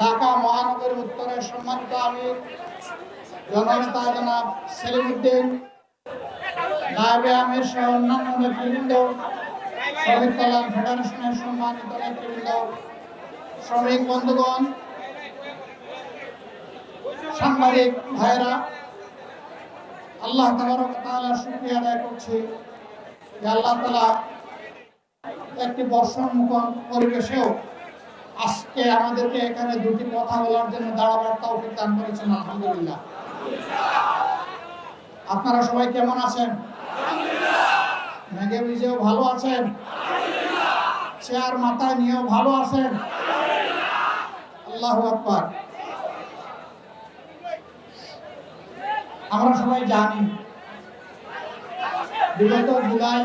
ঢাকা মহানগরী উত্তরের সম্মানিত আমি জননেতা জনাব সেলিমুদ্দিন নায়বে আমির সহ অন্যান্য নেতৃবৃন্দ, শ্রমিক কল্যাণ ফেডারেশনের সম্মানিত নেতৃবৃন্দ, শ্রমিক বন্ধুগণ, সাংবাদিক ভাইরা আল্লাহ তাআলার শুকরিয়া আদায় করছি। যে আল্লাহ তাআলা একটি বর্ষণমুখর পরিবেশেও আজকে আমাদেরকে এখানে দুটি কথা বলার জন্য দাঁড়াবার তৌফিক দান করেছেন, আলহামদুলিল্লাহ। আপনারা সবাই কেমন আছেন? মেঘে ভিজেও ভালো আছেন? চেয়ার মাথায় নিয়েও ভালো আছেন? আল্লাহ আকবার। আমরা সবাই জানি, বিগত জুলাই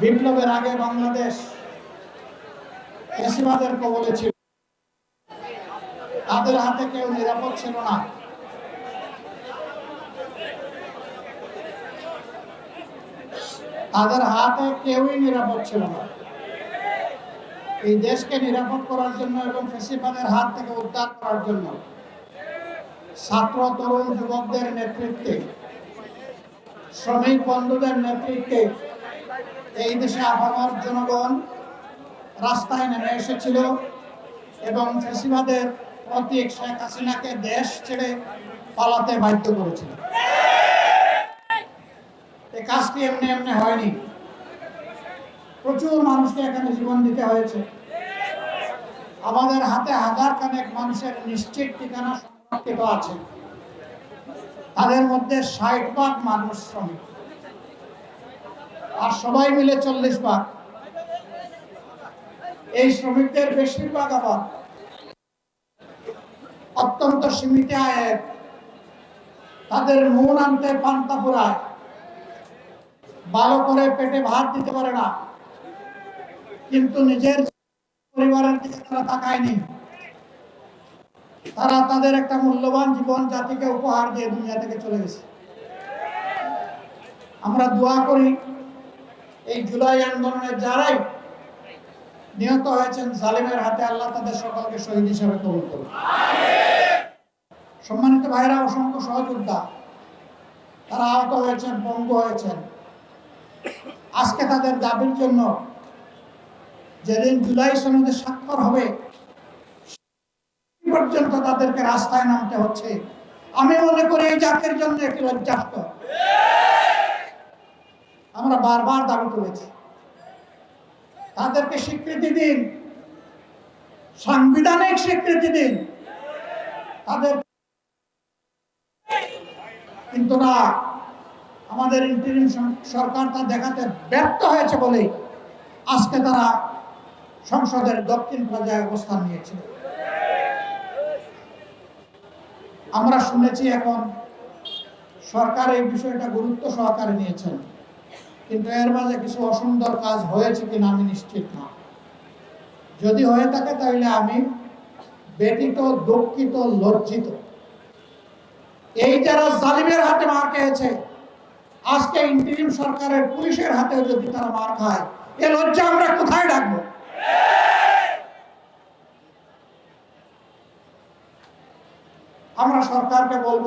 বিপ্লবের আগে বাংলাদেশ ফেসিবাদের কবলে ছিল। তাদের হাতে কেউ নিরাপদ ছিল না। তাদের হাতে কেউই নিরাপদ ছিল না। এই দেশকে নিরাপদ করার জন্য এবং ফেসিবাদের হাত থেকে উদ্ধার করার জন্য ছাত্র, তরুণ, যুবকদের নেতৃত্বে, শ্রমিক বন্ধুদের নেতৃত্বে এই দেশে আবহাওয়ার জনগণ রাস্তায় নেমে এসেছিল এবং ফেসিবাদের প্রতীক শেখ হাসিনাকে দেশ ছেড়ে পালাতে বাধ্য করেছিল। এই কাজটি এমনি এমনি হয়নি। প্রচুর মানুষকে এখানে জীবন দিতে হয়েছে। আমাদের হাতে হাজার খানেক মানুষের নিশ্চিত ঠিকানা সংরক্ষিত আছে। তাদের মধ্যে ষাট ভাগ মানুষ শ্রমিক। আর সবাই মিলে চল্লিশ ভাগ। এই শ্রমিকদের বেশিরভাগ আবার অত্যন্ত সীমিত আয়ের। তাদের মন আনতে পান্তা পুরায়। ভালো করে পেটে ভাত দিতে পারে না। কিন্তু নিজের পরিবারের দিকে তারা তাকায়নি। তারা তাদের একটা মূল্যবান জীবন জাতিকে উপহার দিয়ে দুনিয়া থেকে চলে গেছে। আমরা দোয়া করি, এই জুলাই আন্দোলনের যারাই নিহত হয়েছেন জালিমের হাতে আল্লাহ তাদের সকলকে শহীদ হিসেবে কবুল করুন। সম্মানিত ভাইরা, অসংখ্য সহযোদ্ধা, তারা আহত হয়েছেন, পঙ্গু হয়েছেন। আজকে তাদের দাবির জন্য যেদিন জুলাই সনদে স্বাক্ষর হবে পর্যন্ত তাদেরকে রাস্তায় নামতে হচ্ছে। আমি মনে করি এই জাতির জন্য একটি লজ্জাস্ত আমরা বারবার দাবি করেছি তাদেরকে স্বীকৃতি দিন। সাংবিধানিক স্বীকৃতি দিন। তাদের কিন্তু না, আমাদের ইন্টারিম সরকার তা দেখাতে ব্যর্থ হয়েছে বলেই আজকে তারা সংসদের দক্ষিণ পর্যায়ে অবস্থান নিয়েছিল। আমরা শুনেছি এখন সরকার এই বিষয়টা গুরুত্ব সহকারে নিয়েছেন। কিন্তু এর মাঝে কিছু অসুন্দর কাজ হয়েছে কিনা আমি নিশ্চিত না। যদি হয়ে থাকে তাহলে আমি ব্যতীত দুঃখিত, লজ্জিত। এই যারা জালিমের হাতে মার খেয়েছে, আজকে ইন্টারিম সরকারের পুলিশের হাতেও যদি তারা মার খায়, এ লজ্জা আমরা কোথায় ডাকবো আমরা সরকারকে বলব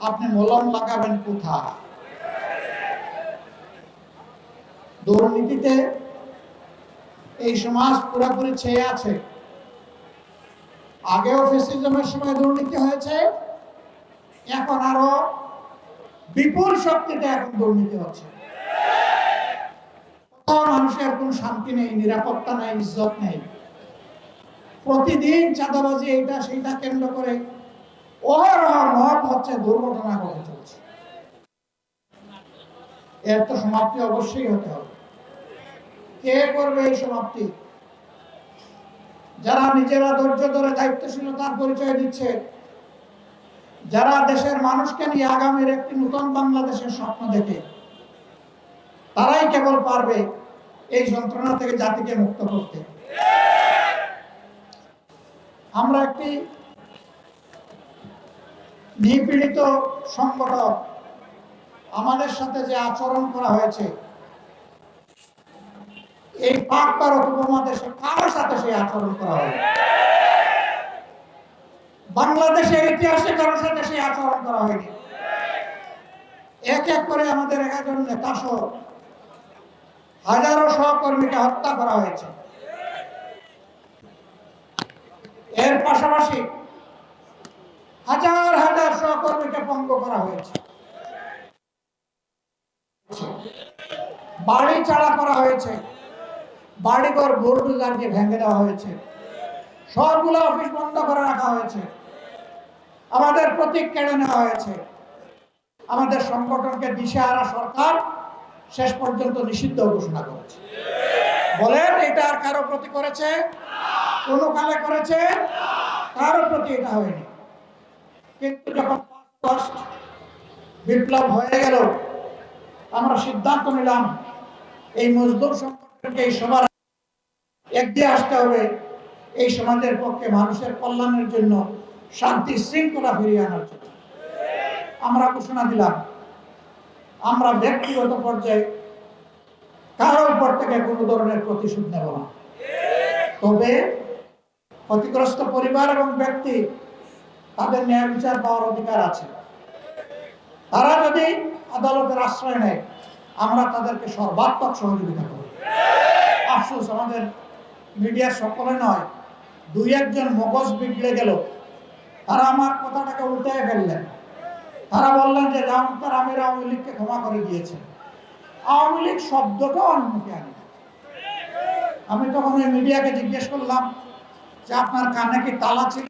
আপনি মলম লাগাবেন কোথায়? দুর্নীতিতে এই সমাজ পুরোপুরি ছেয়ে আছে। আগেও ফেসিজমের সময় দুর্নীতি হয়েছে, এখন আরও বিপুল শক্তিতে এখন দুর্নীতি হচ্ছে। মানুষের কোন শান্তি নেই, নিরাপত্তা নেই, ইজ্জত নেই। প্রতিদিন চাঁদাবাজি, এইটা, সেইটা কেন্দ্র করে অহরহ মত হচ্ছে, দুর্ঘটনা ঘটে চলছে। এর তো সমাপ্তি অবশ্যই হতে হবে। কে করবে এই সমাপ্তি? যারা নিজেরা ধৈর্য ধরে দায়িত্বশীলতার পরিচয় দিচ্ছে, যারা দেশের মানুষকে নিয়ে আগামীর একটি নতুন বাংলাদেশের স্বপ্ন দেখে, তারাই কেবল পারবে এই যন্ত্রণা থেকে জাতিকে মুক্ত করতে। আমরা একটি নিপীড়িত সংগঠন আমাদের সাথে যে আচরণ করা হয়েছে, এই পাক ভারত উপমহাদেশে কারোর সাথে সেই আচরণ করা হয় বাংলাদেশের ইতিহাসে কারোর সাথে সেই আচরণ করা হয়নি। এক এক করে আমাদের একজন নেতা সহ হাজারো সহকর্মীকে হত্যা করা হয়েছে। এর পাশাপাশি হাজার হাজার সহকর্মীকে ভঙ্গ করা হয়েছে। বাড়ি চাড়া করা হয়েছে। বাড়িঘর বোর্ডুজারকে ভেঙে দেওয়া হয়েছে। সবগুলো অফিস বন্ধ করে রাখা হয়েছে। আমাদের প্রতীক কেড়ে নেওয়া হয়েছে। আমাদের সংগঠনকে দিশেহারা সরকার শেষ পর্যন্ত নিষিদ্ধ ঘোষণা করেছে। বলেন, এটা আর কারও প্রতি করেছে? কোন কালে করেছে? কারও প্রতি এটা হয়নি। কিন্তু যখন বিপ্লব হয়ে গেল, আমরা সিদ্ধান্ত নিলাম, এই মজদুর এই সবার আসতে হবে। এই সমাজের পক্ষে মানুষের কল্যাণের জন্য শান্তি শৃঙ্খলা ফিরিয়ে আনার জন্য। আমরা ঘোষণা দিলাম, আমরা ব্যক্তিগত পর্যায়ে কারোর উপর থেকে কোনো ধরনের প্রতিশোধ নেব না। তবে ক্ষতিগ্রস্ত পরিবার এবং ব্যক্তি তাদের ন্যায় বিচার পাওয়ার অধিকার আছে। তারা যদি আদালতের আশ্রয় নেয়, আমরা তাদেরকে সর্বাত্মক সহযোগিতা করব। আফসোস, আমাদের মিডিয়ার সকলে নয়, দুই একজন মগজ বিগড়ে গেল। তারা আমার কথাটাকে উল্টে ফেললেন। তারা বললেন যে জামাতার আমির আওয়ামী লীগকে ক্ষমা করে দিয়েছেন। আওয়ামী লীগ শব্দটাও আমি মুখে আনি আমি তখন ওই মিডিয়াকে জিজ্ঞেস করলাম যে, আপনার কানে কি তালা ছিল?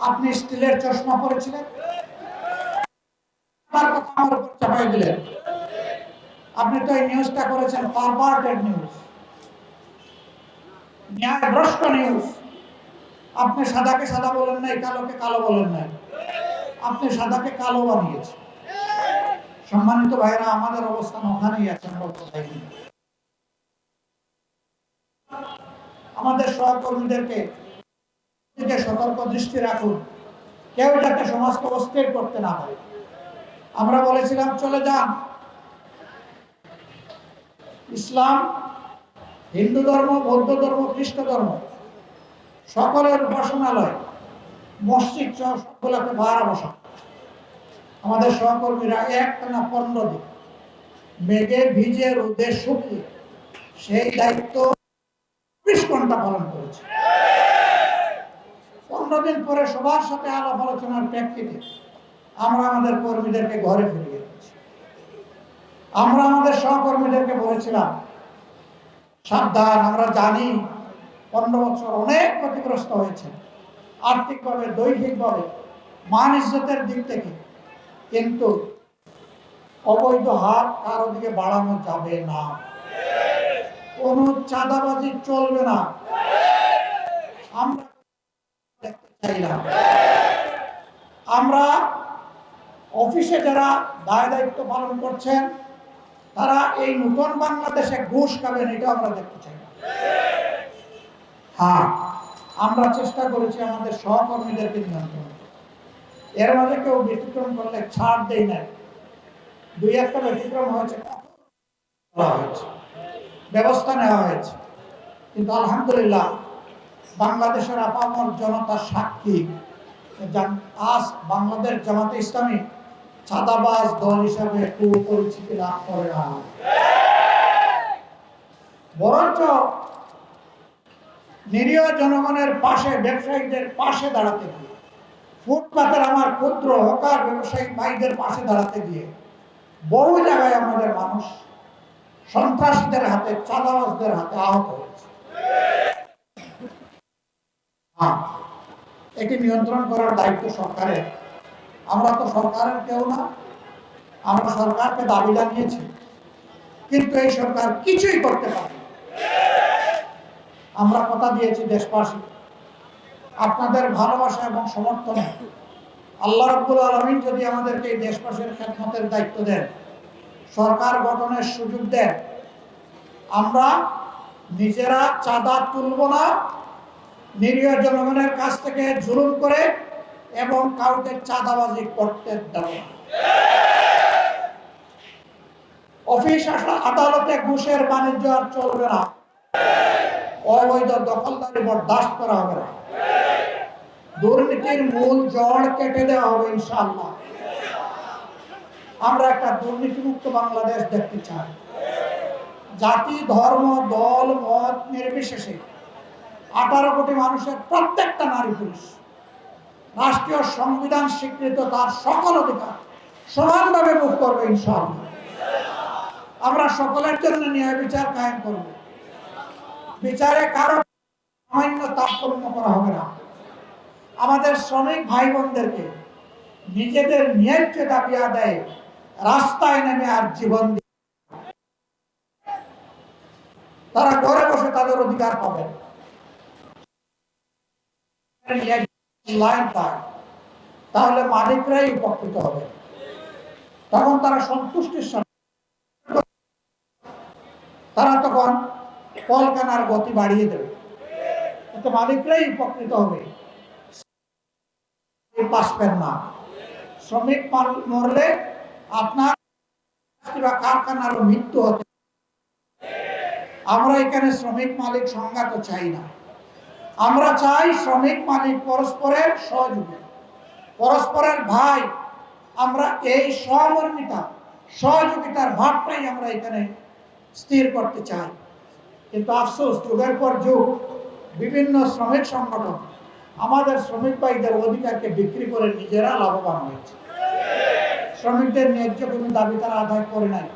আপনি স্টিলের চশমা পরেছিলেন? আপনি তো এই নিউজটা করেছেন পারভার্টেড নিউজ নিউজ আপনি সাদাকে সাদা বলেন নাই, কালোকে কালো বলেন নাই। আপনি সাদাকে কালো বানিয়েছেন। সম্মানিত ভাইরা আমাদের অবস্থান ওখানেই আছে আমাদের সহকর্মীদেরকে দিকে সতর্ক দৃষ্টি রাখুন। কেউ যাতে সমাজকে অস্থির করতে না পারে। আমরা বলেছিলাম, চলে যান। ইসলাম হিন্দু ধর্ম, বৌদ্ধ ধর্ম, খ্রিস্ট ধর্ম, সকলের উপাসনালয়, মসজিদ সহ সবগুলোকে ভাড়া বসা। আমাদের সহকর্মীরা একটানা পনেরো দিন। মেঘে ভিজে রোদে শুকিয়ে সেই দায়িত্ব চব্বিশ ঘণ্টা পালন করেছে। পনেরো পরে সবার সাথে আলাপ আলোচনার প্রেক্ষিতে আমরা আমাদের কর্মীদেরকে ঘরে ফিরিয়ে দিয়েছি। আমরা আমাদের সহকর্মীদেরকে বলেছিলাম, সাবধান, আমরা জানি পনেরো বছর অনেক ক্ষতিগ্রস্ত হয়েছে। আর্থিকভাবে, দৈহিকভাবে, মান ইজ্জতের দিক থেকে। কিন্তু অবৈধ হাত কারও দিকে বাড়ানো যাবে না। কোন চাঁদাবাজি চলবে না। আমরা আমরা অফিসে যারা দায় দায়িত্ব পালন করছেন, তারা এই নতুন বাংলাদেশে ঘুষ খাবেন এটা আমরা দেখতে চাই হ্যাঁ আমরা চেষ্টা করেছি আমাদের সহকর্মীদেরকে নিয়ন্ত্রণ এর মাঝে কেউ ব্যতিক্রম করলে ছাড় দেয় না দুই একটা ব্যতিক্রম হয়েছে। ব্যবস্থা নেওয়া হয়েছে। কিন্তু আলহামদুলিল্লাহ বাংলাদেশের আপামর জনতার সাক্ষী। আজ বাংলাদেশ জামাতে ইসলামী চাঁদাবাজ দল হিসাবে পরিচিতি লাভ করে না। বরঞ্চ নিরীহ জনগণের পাশে, ব্যবসায়ীদের পাশে দাঁড়াতে গিয়ে, ফুটপাতের আমার ক্ষুদ্র হকার ব্যবসায়ী ভাইদের পাশে দাঁড়াতে গিয়ে, বহু জায়গায় আমাদের মানুষ সন্ত্রাসীদের হাতে, চাঁদাবাজদের হাতে আহত হয়েছে। হ্যাঁ এটি নিয়ন্ত্রণ করার দায়িত্ব সরকারের। আমরা তো সরকারের কেউ না, আমরা সরকারকে দাবি জানিয়েছি, কিন্তু এই সরকার কিছুই করতে পারে আমরা কথা দিয়েছি দেশবাসী, আপনাদের ভালোবাসা এবং সমর্থন, আল্লাহ রব্বুল আলমিন যদি আমাদেরকে এই দেশবাসীর খেদমতের দায়িত্ব দেন, সরকার গঠনের সুযোগ দেন, আমরা নিজেরা চাঁদা তুলব না নিরীহ জনগণের কাছ থেকে জুলুম করে এবং কাউকে চাঁদাবাজি করতে অফিস আদালতে ঘুষের বাণিজ্য আর চলবে না। অবৈধ দখলদারি বরদাস্ত করা হবে না। দুর্নীতির মূল জড় কেটে দেওয়া হবে ইনশাআল্লাহ। আমরা একটা দুর্নীতিমুক্ত বাংলাদেশ দেখতে চাই। জাতি, ধর্ম, দল, মত নির্বিশেষে আঠারো কোটি মানুষের প্রত্যেকটা নারী পুরুষ। রাষ্ট্রীয় সংবিধান স্বীকৃত তার সকল অধিকার সমানভাবে ভোগ করবে ইনশাআল্লাহ। আমরা সকলের জন্য ন্যায় বিচার কায়েম করব। বিচারে কারও সামান্য তাৎপর্য করা হবে না। আমাদের শ্রমিক ভাই বোনদেরকে নিজেদের ন্যায্য দাবি আদায়ে রাস্তায় নেমে আর জীবন তারা ঘরে বসে তাদের অধিকার পাবেন তাহলে মালিকরাই উপকৃত হবে। তখন তারা সন্তুষ্টির তারা তখন কলকানার গতি বাড়িয়ে দেবে। মালিকরাই উপকৃত হবে। বাঁচবেন না। শ্রমিক মরলে আপনার কিংবা কারখানারও মৃত্যু হতে আমরা এখানে শ্রমিক মালিক সংজ্ঞা তো চাই না। আমরা চাই শ্রমিক মালিক পরস্পরের সহযোগী। পরস্পরের ভাই, আমরা এই সহমর্মিতা, সহযোগিতার ভাবটাই আমরা এখানে স্থির করতে চাই। কিন্তু আফসোস, যুগের পর যুগ, বিভিন্ন শ্রমিক সংগঠন আমাদের শ্রমিক ভাইদের অধিকারকে বিক্রি করে নিজেরা লাভবান হয়েছে। শ্রমিকদের ন্যায্য কোনো দাবি তারা আদায় করে নাই।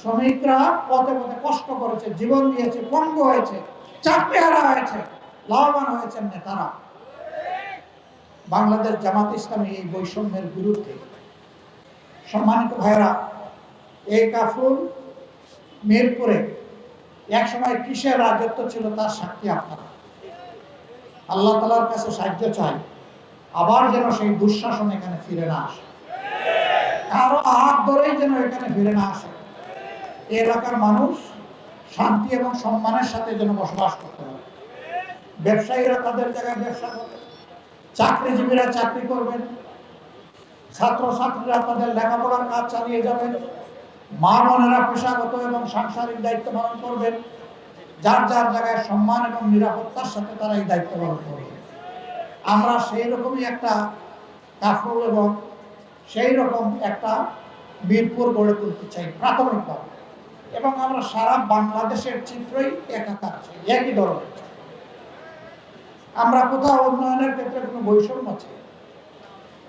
শ্রমিকরা পথে পথে কষ্ট করেছে, জীবন দিয়েছে, পঙ্গু হয়েছে। চাকরি হারা হয়েছে, লাভবান হয়েছেন নেতারা। বাংলাদেশ জামাত ইসলামী এই বৈষম্যের বিরুদ্ধে। সম্মানিত ভাইরা এই কাফুল মিরপুরে এক সময় কিসের রাজত্ব ছিল তার সাক্ষী আপনারা। আল্লাহ তালার কাছে সাহায্য চাই, আবার যেন সেই দুঃশাসন এখানে ফিরে না আসে। কারও হাত ধরেই যেন এখানে ফিরে না আসে। এলাকার মানুষ শান্তি এবং সম্মানের সাথে যেন বসবাস করতে হবে ব্যবসায়ীরা তাদের জায়গায় ব্যবসা করবে, চাকরিজীবীরা চাকরি করবেন ছাত্র ছাত্রীরা তাদের লেখাপড়ার কাজ চালিয়ে যাবেন, মা বোনেরা পেশাগত এবং সাংসারিক দায়িত্ব পালন করবেন, যার যার জায়গায় সম্মান এবং নিরাপত্তার সাথে তারা এই দায়িত্ব পালন করবে। আমরা সেই রকমই একটা কাফরুল এবং সেই রকম একটা বীরপুর গড়ে তুলতে চাই, প্রাথমিকভাবে। এবং আমরা সারা বাংলাদেশের চিত্রই একাকার একই ধরনের আমরা কোথাও উন্নয়নের ক্ষেত্রে কোনো বৈষম্য আছে?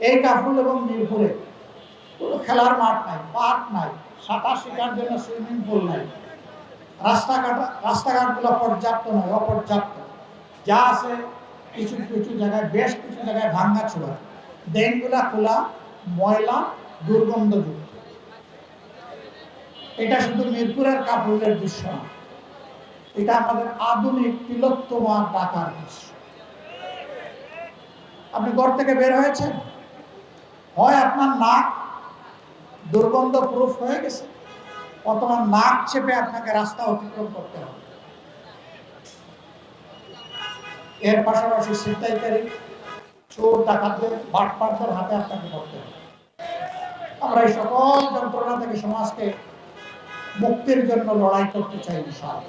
এই কাফরুল এবং মিরপুরে কোনো খেলার মাঠ নাই, পার্ক নাই, সাঁতার শেখার জন্য সুইমিং পুল নাই, রাস্তাঘাট, রাস্তাঘাটগুলো পর্যাপ্ত নয়, অপর্যাপ্ত। যা আছে কিছু কিছু জায়গায়, বেশ কিছু জায়গায় ভাঙ্গা ছোড়া ড্রেনগুলা খোলা ময়লা, দুর্গন্ধযুক্ত। এটা শুধু মিরপুরের কাপড়ের দৃশ্য না, এটা আমাদের আধুনিক তিলোত্তমা ঢাকার দৃশ্য। আপনি ঘর থেকে বের হয়েছেন? হয় আপনার নাক দুর্গন্ধ প্রুফ হয়ে গেছে, অথবা নাক চেপে আপনাকে রাস্তা অতিক্রম করতে হবে। এর পাশাপাশি ছিনতাইকারী চোর ডাকাতদের বাটপাটদের হাতে আপনাকে করতে হবে। আমরা এই সকল যন্ত্রণা থেকে সমাজকে মুক্তির জন্য লড়াই করতে চাই বিশাল।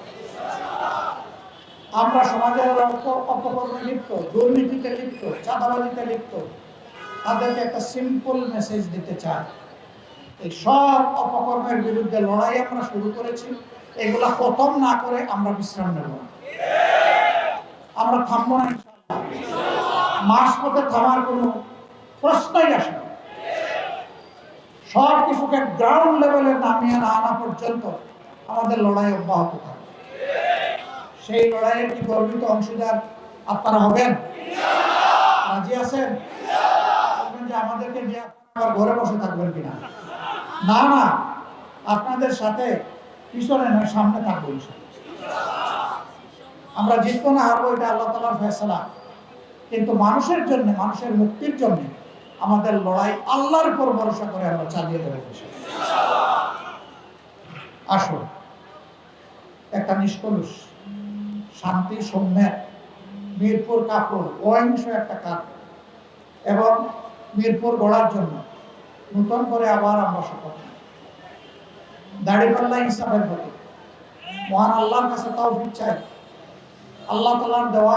আমরা সমাজের অপ- অপকর্মে লিপ্ত, দুর্নীতিতে লিপ্ত, চাঁদাবাজিতে লিপ্ত, তাদেরকে একটা সিম্পল মেসেজ দিতে চাই। এই সব অপকর্মের বিরুদ্ধে লড়াই আমরা শুরু করেছি। এগুলা প্রথম না করে আমরা বিশ্রাম নেব আমরা থামবো না মাস পথে থামার কোনো প্রশ্নই আসে না। সব কিছুকে গ্রাউন্ড লেভেলে নামিয়ে না আনা পর্যন্ত আমাদের লড়াই অব্যাহত থাকবে। সেই লড়াইয়ের কি গর্বিত অংশীদার আপনারা হবেন? রাজি আছেন? যে আমাদেরকে নিয়ে আপনারা ঘরে বসে থাকবেন কিনা? না না, আপনাদের সাথে পিছনে নয়, সামনে থাকব আমরা জিতবো না, হারবো, এটা আল্লাহ তালার ফেসলা কিন্তু মানুষের জন্য, মানুষের মুক্তির জন্য আমাদের লড়াই আল্লাহর উপর ভরসা করে আমরা চালিয়ে দেবো। আসুন, একটা নিষ্কলুষ, শান্তি সৌম্যের মিরপুর কাপড়, অহিংস একটা কাপ এবং মিরপুর গড়ার জন্য নতুন করে আবার আমরা শপথ। দাড়িপাল্লা ইনসাফের প্রতি মহান আল্লাহর কাছে তাও চাই। আল্লাহ তালার দেওয়া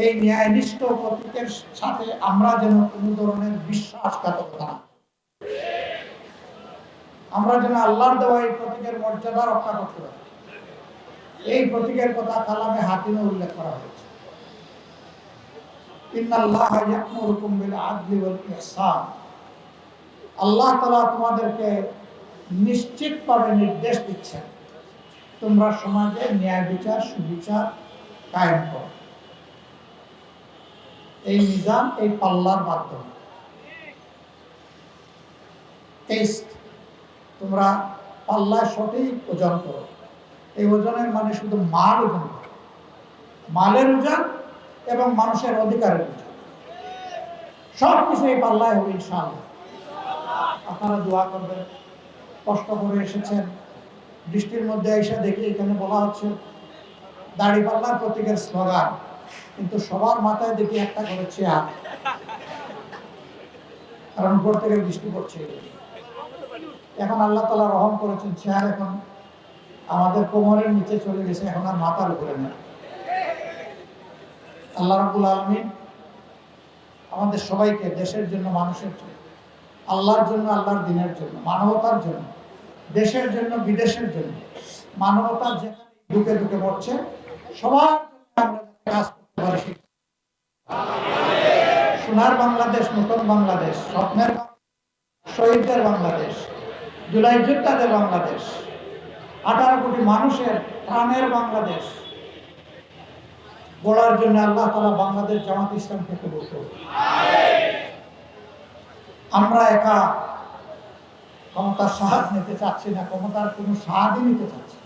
এই ন্যায়নিষ্ঠ প্রতীকের সাথে আমরা যেন কোনো ধরনের বিশ্বাসঘাতকতা না আমরা যেন আল্লাহর দেওয়া এই প্রতীকের মর্যাদা রক্ষা করতে পারি। এই প্রতীকের কথা কালামে হাতিমে উল্লেখ করা হয়েছে। আল্লাহ তাআলা তোমাদেরকে নিশ্চিতভাবে নির্দেশ দিচ্ছেন, তোমরা সমাজে ন্যায় বিচার, সুবিচার কায়েম করো। এই নিজাম, এই পাল্লার মাধ্যমে। টেস্ট তোমরা পাল্লায় সঠিক ওজন করো। এই ওজনের মানে শুধু মাল ওজন মালের ওজন এবং মানুষের অধিকারের ওজন। সব কিছু এই পাল্লায় হবে ইনশাআল্লাহ। আপনারা দোয়া করবেন। কষ্ট করে এসেছেন। বৃষ্টির মধ্যে এসে দেখি এখানে বলা হচ্ছে, দাড়ি পাল্লার প্রতীকের স্লোগান। কিন্তু সবার মাথায় দেখি একটা করে চেয়ার কারণ উপর থেকে বৃষ্টি পড়ছে। এখন আল্লাহ তালা রহম করেছেন চেয়ার এখন আমাদের কোমরের নিচে চলে গেছে, এখন আর মাথার উপরে নেই। আল্লাহ রাবুল আলমিন আমাদের সবাইকে দেশের জন্য, মানুষের জন্য, আল্লাহর জন্য, আল্লাহর দিনের জন্য, মানবতার জন্য, দেশের জন্য, বিদেশের জন্য মানবতার যেখানে ঢুকে দুঃখে মরছে, সবার জন্য আমরা যাতে কাজ করতে পারি সেই- সোনার বাংলাদেশ, নতুন বাংলাদেশ, স্বপ্নের শহীদদের বাংলাদেশ, জুলাই যোদ্ধাদের বাংলাদেশ, আঠারো কোটি মানুষের প্রাণের বাংলাদেশ গড়ার জন্য আল্লাহ তালা বাংলাদেশ জামাত ইসলামকে কবুল করুন। আমরা একা ক্ষমতার সাহায্য নিতে চাচ্ছি না, ক্ষমতার কোনো সাহায্য নিতে চাচ্ছি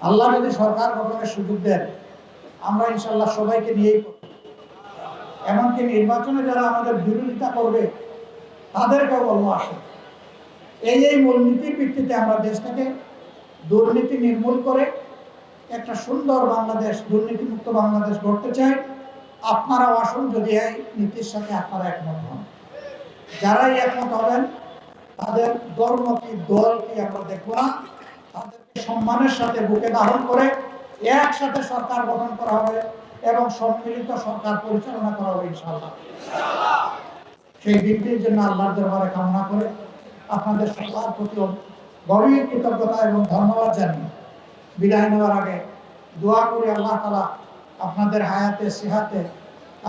আল্লাহ যদি সরকার গঠনের সুযোগ দেন, আমরা ইনশাল্লাহ সবাইকে নিয়েই করব এমনকি নির্বাচনে যারা আমাদের বিরোধিতা করবে, তাদেরকেও বলব আসে। এই এই মূলনীতির ভিত্তিতে আমরা দেশটাকে দুর্নীতি নির্মূল করে একটা সুন্দর বাংলাদেশ, দুর্নীতিমুক্ত বাংলাদেশ গড়তে চাই। আপনারাও আসুন যদি এই নীতির সাথে আপনারা একমত হন। যারাই একমত হবেন, তাদের ধর্ম কি দল কি আমরা দেখব না। তাদেরকে সম্মানের সাথে বুকে ধারণ করে একসাথে সরকার গঠন করা হবে। এবং সম্মিলিত সরকার পরিচালনা করা হবে ইনশাআল্লাহ। সেই বৃদ্ধির জন্য আল্লাহর দরবারে কামনা করে আপনাদের সবার প্রতি গভীর কৃতজ্ঞতা এবং ধন্যবাদ জানিয়ে বিদায় নেওয়ার আগে দোয়া করি আল্লাহ তালা আপনাদের হায়াতে সিহাতে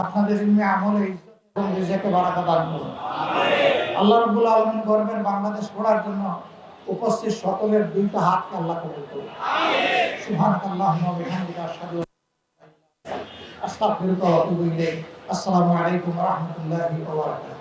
আপনাদের ইলমে আমলে ইজ্জত এবং রিজেকে বারাকা দান করুন। আল্লাহ রব্বুল আলমিন গর্বের বাংলাদেশ গড়ার জন্য উপস্থিত সকলের দুইটা হাতকে আল্লাহ কবুল করুন। সুবহানাক আল্লাহুম্মা আস্তাগফিরুকা ওয়া আতুবু ইলাইক। আসসালামু আলাইকুম ওয়া রাহমাতুল্লাহি ওয়া বারাকাতুহু।